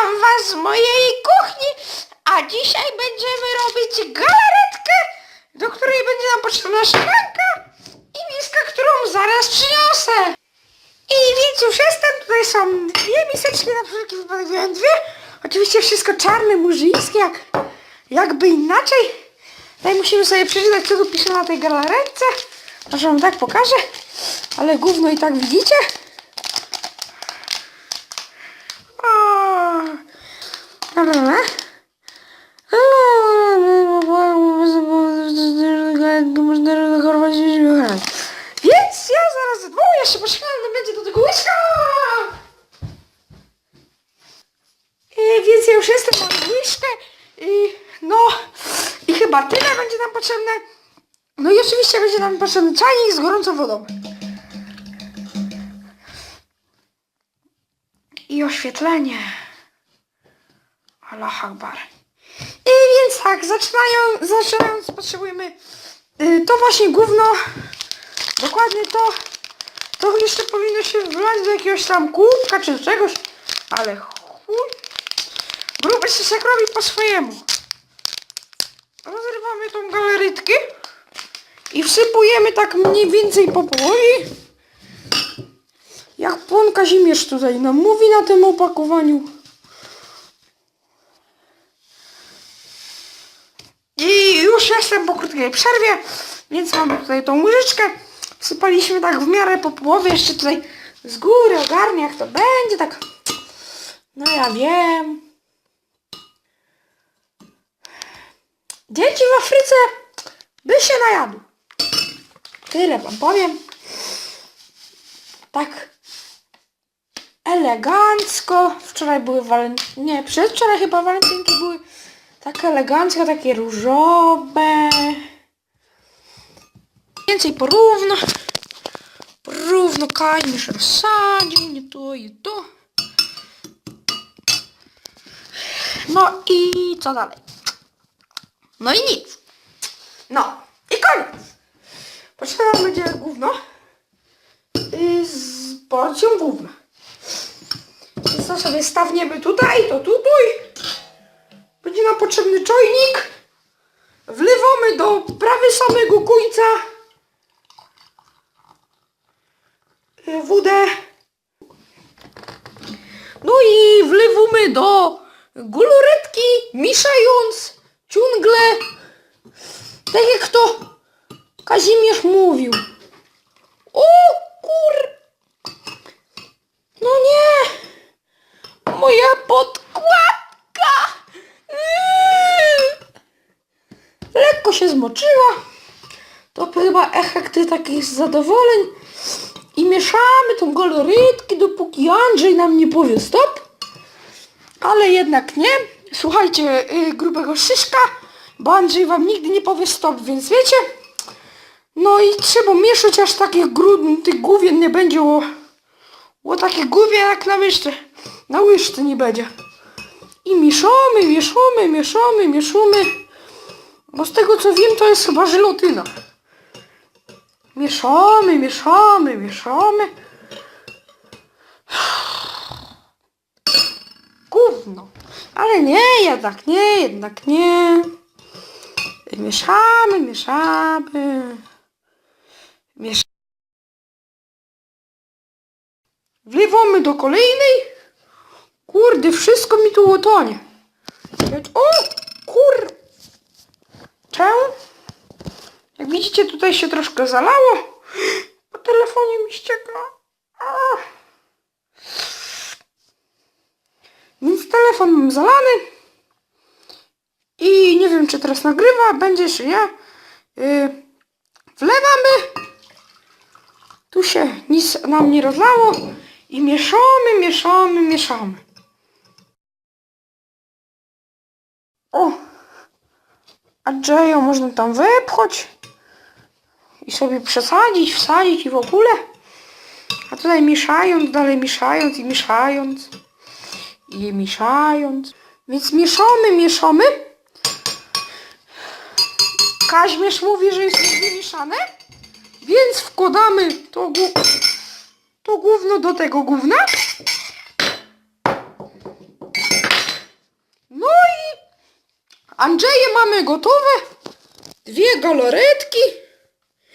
Witam Was z mojej kuchni, a dzisiaj będziemy robić galaretkę, do której będzie nam potrzebna szklanka i miska, którą zaraz przyniosę. I więc już jestem, tutaj są dwie miseczki, na wszelki wypadek wziąłem dwie. Oczywiście wszystko czarne, murzyńskie, jak, jakby inaczej. Tutaj musimy sobie przeczytać, co tu pisze na tej galaretce. Może wam tak pokażę, ale gówno i tak widzicie. O, Dobra. Można chorować Więc ja odwołuję się, poczekam, będzie do tego łyżka. I więc ja już jestem, mam łyżkę i no i chyba tyle będzie nam potrzebne. No i oczywiście będzie nam potrzebny czajnik z gorącą wodą. I oświetlenie. Allah Akbar. I więc tak, zaczynają, zaczynając potrzebujemy y, to właśnie gówno, dokładnie to, to jeszcze powinno się wlać do jakiegoś tam kubka czy do czegoś, ale chuj, gruby jak robi po swojemu. Rozrywamy tą galerytkę i wsypujemy tak mniej więcej po połowie. Jak pan Kazimierz tutaj nam mówi na tym opakowaniu. I już jestem po krótkiej przerwie, więc mamy tutaj tą łyżeczkę. Wsypaliśmy tak w miarę po połowie, jeszcze tutaj z góry ogarnię jak to będzie, tak. No ja wiem. Dzieci w Afryce by się najadły. Tyle wam powiem. Tak elegancko. Wczoraj były walentynki. Nie, przedwczoraj chyba walentynki były tak elegancko, takie różowe. Więcej porówno. Porówno Kazimierz rozsadził, nie to i to. No i co dalej? No i nic. No i koniec. Potrzebna nam będzie gówno z porcją gówna. Więc to sobie stawniemy tutaj, to tutaj. Będzie nam potrzebny czojnik. Wlewamy do prawie samego końca wódę. No i wlewamy do guluretki, mieszając ciągle, tak jak to Kazimierz mówił. O kur... No nie! Moja podkładka! Lekko się zmoczyła. To chyba efekty takich zadowoleń. Mieszamy tą galorytkę, dopóki Andrzej nam nie powie stop. Ale jednak nie. Słuchajcie yy, grubego szyszka, bo Andrzej wam nigdy nie powie stop, więc wiecie. No i trzeba mieszać aż takich grudnych tych główien nie będzie, o, o takich główien jak na łyżce. Na łyżce nie będzie. I mieszamy, mieszamy, mieszamy, mieszamy. Bo z tego co wiem to jest chyba żelatyna. Mieszamy, mieszamy, mieszamy. Gówno. Ale nie, jednak nie, jednak nie. Mieszamy, mieszamy. Miesz... Wlewamy do kolejnej. Kurde, wszystko mi tu otonie. O, kur... Czemu? Widzicie, tutaj się troszkę zalało. Po telefonie mi ścieka. Więc telefon mam zalany. I nie wiem, czy teraz nagrywa. Będzie, czy nie. Yy, wlewamy. Tu się nic nam nie rozlało. I mieszamy, mieszamy, mieszamy. O! A Jayo można tam wepchać. I sobie przesadzić, wsadzić i w ogóle. A tutaj mieszając, dalej mieszając i mieszając. I mieszając. Więc mieszamy, mieszamy. Kaźmierz mówi, że jest wymieszane. Więc wkładamy to, to gówno do tego gówna. Andrzeje mamy gotowe. Dwie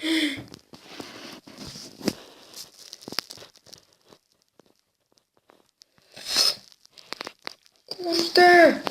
galaretki. Kurde.